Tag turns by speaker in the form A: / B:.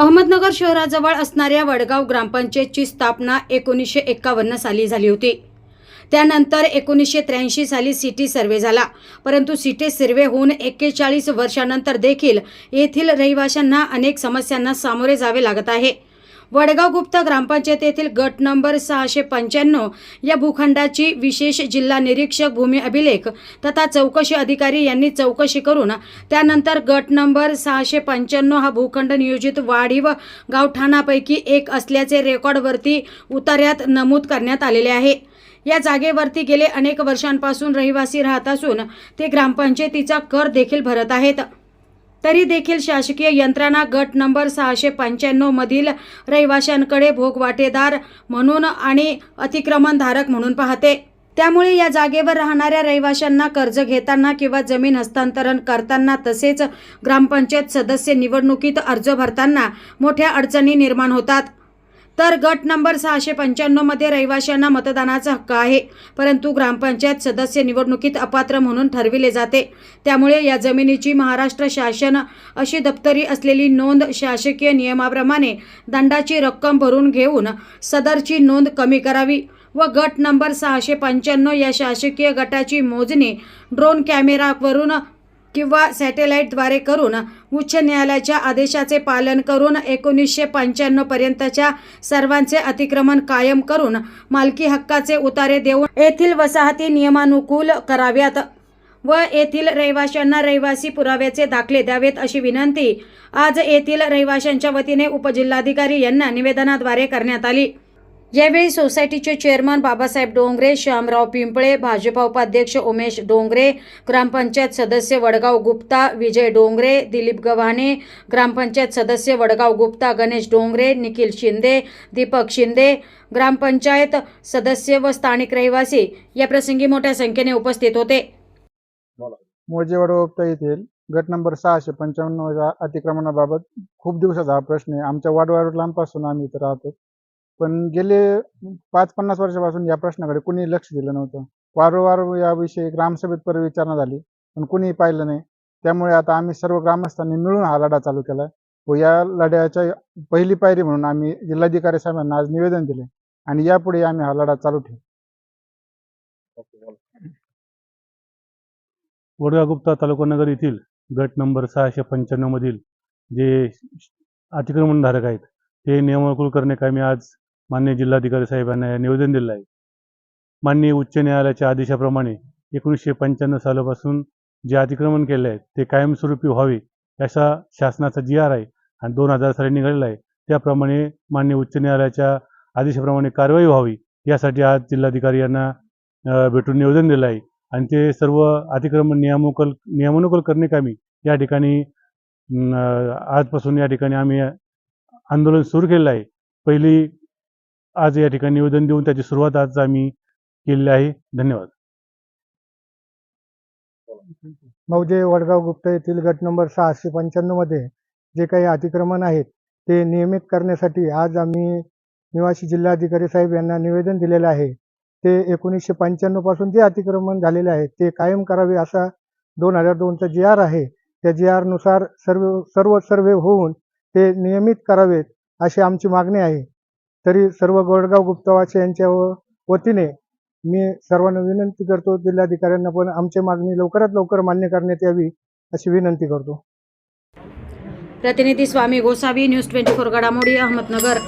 A: अहमदनगर शहराजवळ असणाऱ्या वडगाव ग्रामपंचायतची स्थापना एकोणीसशे एक्कावन्न साली झाली होती. त्यानंतर एकोणीसशे त्र्याऐंशी साली सिटी सर्वे झाला. परंतु सिटी सर्वे होऊन एक्केचाळीस वर्षानंतर देखील येथील रहिवाशांना अनेक समस्यांना सामोरे जावे लागत आहे. वडगाव गुप्त ग्रामपंचायत येथील गट नंबर सहाशे पंच्याण्णव या भूखंडाची विशेष जिल्हा निरीक्षक भूमी अभिलेख तथा चौकशी अधिकारी यांनी चौकशी करून त्यानंतर गट नंबर सहाशे पंच्याण्णव हा भूखंड नियोजित वाढीव गावठाणापैकी एक असल्याचे रेकॉर्डवरती उतार्यात नमूद करण्यात आलेले आहे. या जागेवरती गेले अनेक वर्षांपासून रहिवासी राहत असून ते ग्रामपंचायतीचा कर देखील भरत आहेत. तरी देखील शासकीय यंत्रणा गट नंबर सहाशे पंच्याण्णव मधील रहिवाशांकडे भोगवाटेदार म्हणून आणि अतिक्रमणधारक म्हणून पाहते. त्यामुळे या जागेवर राहणाऱ्या रहिवाशांना कर्ज घेताना किंवा जमीन हस्तांतरण करताना तसेच ग्रामपंचायत सदस्य निवडणुकीत अर्ज भरताना मोठ्या अडचणी निर्माण होतात. तर गट नंबर सहाशे पंच्याण्णवमध्ये रहिवाशांना मतदानाचा हक्क आहे. परंतु ग्रामपंचायत सदस्य निवडणुकीत अपात्र म्हणून ठरविले जाते. त्यामुळे या जमिनीची महाराष्ट्र शासन अशी दप्तरी असलेली नोंद शासकीय नियमाप्रमाणे दंडाची रक्कम भरून घेऊन सदरची नोंद कमी करावी व गट नंबर सहाशे पंच्याण्णव या शासकीय गटाची मोजणी ड्रोन कॅमेरावरून किंवा सॅटेलाईटद्वारे करून उच्च न्यायालयाच्या आदेशाचे पालन करून एकोणीसशे पंच्याण्णवपर्यंतच्या सर्वांचे अतिक्रमण कायम करून मालकी हक्काचे उतारे देऊन येथील वसाहती नियमानुकूल कराव्यात व येथील रहिवाशांना रहिवासी पुराव्याचे दाखले द्यावेत अशी विनंती आज येथील रहिवाशांच्या वतीने उपजिल्हाधिकारी यांना निवेदनाद्वारे करण्यात आली. यावेळी सोसायटीचे चेअरमन बाबासाहेब डोंगरे श्यामराव पिंपळे भाजपा उपाध्यक्ष उमेश डोंगरे ग्रामपंचायत सदस्य वडगाव गुप्ता विजय डोंगरे दिलीप गव्हाणे ग्रामपंचायत सदस्य वडगाव गुप्ता गणेश डोंगरे निखिल शिंदे दीपक शिंदे ग्रामपंचायत सदस्य व स्थानिक रहिवासी या प्रसंगी मोठ्या संख्येने उपस्थित होते.
B: मोजेवाड उपता येथील गट नंबर सहाशे पंच्याण्णव अतिक्रमणाबाबत खूप दिवसाचा हा प्रश्न आहे. आमच्या वाडवाडलांपासून आम्ही इथं राहतो. पण गेले पाच पन्नास वर्षापासून या प्रश्नाकडे कुणी लक्ष दिलं नव्हतं. वारंवार याविषयी ग्रामसभेत पर विचारणा झाली पण कुणीही पाहिलं नाही. त्यामुळे आता आम्ही सर्व ग्रामस्थांनी मिळून हा लढा चालू केला व या लढ्याच्या पहिली पायरी म्हणून आम्ही जिल्हाधिकारी साहेबांना आज निवेदन दिले आणि यापुढे आम्ही हा लढा चालू ठेवू.
C: वडगाव गुप्ता तालुका नगर येथील गट नंबर सहाशे पंच्याण्णव मधील जे अतिक्रमणधारक आहेत ते कुलकर्णी कामी आज मान्य जिल्हाधिकारी साहेबांना निवेदन दिलं आहे. माननीय उच्च न्यायालयाच्या आदेशाप्रमाणे एकोणीसशे पंच्याण्णव सालापासून जे अतिक्रमण केले आहे ते कायमस्वरूपी व्हावे असा शासनाचा जी आर आहे आणि दोन हजार साली निघालेला आहे त्याप्रमाणे मान्य उच्च न्यायालयाच्या आदेशाप्रमाणे कारवाई व्हावी यासाठी आज जिल्हाधिकारी यांना भेटून निवेदन दिलं आहे. आणि ते सर्व अतिक्रमण नियमानुकूल करणे कामी या ठिकाणी आजपासून या ठिकाणी आम्ही आंदोलन सुरू केलेलं आहे. पहिली आज या ठिकाणी निवेदन देऊन त्याची सुरुवात आज आम्ही केलेली आहे. धन्यवाद.
B: मौजे वडगाव गुप्ता येथील गट नंबर सहाशे पंच्याण्णवमध्ये जे काही अतिक्रमण आहेत ते नियमित करण्यासाठी आज आम्ही निवासी जिल्हाधिकारी साहेब यांना निवेदन दिलेलं आहे. ते एकोणीसशे पंच्याण्णवपासून जे अतिक्रमण झालेले आहे ते कायम करावे असा दोन हजार दोनचा जी आर आहे त्या जी आरनुसार सर्व सर्व सर्वे होऊन ते नियमित करावेत अशी आमची मागणी आहे. तरी सर्व गोडगाव गुप्तवासी यांच्या व- वतीने मी सर्वांना विनंती करतो जिल्हाधिकाऱ्यांना पण आमची मागणी लवकरात लवकर मान्य करण्यात यावी अशी विनंती करतो.
A: प्रतिनिधी Swami Gosavi news twenty four घडामोडी अहमदनगर.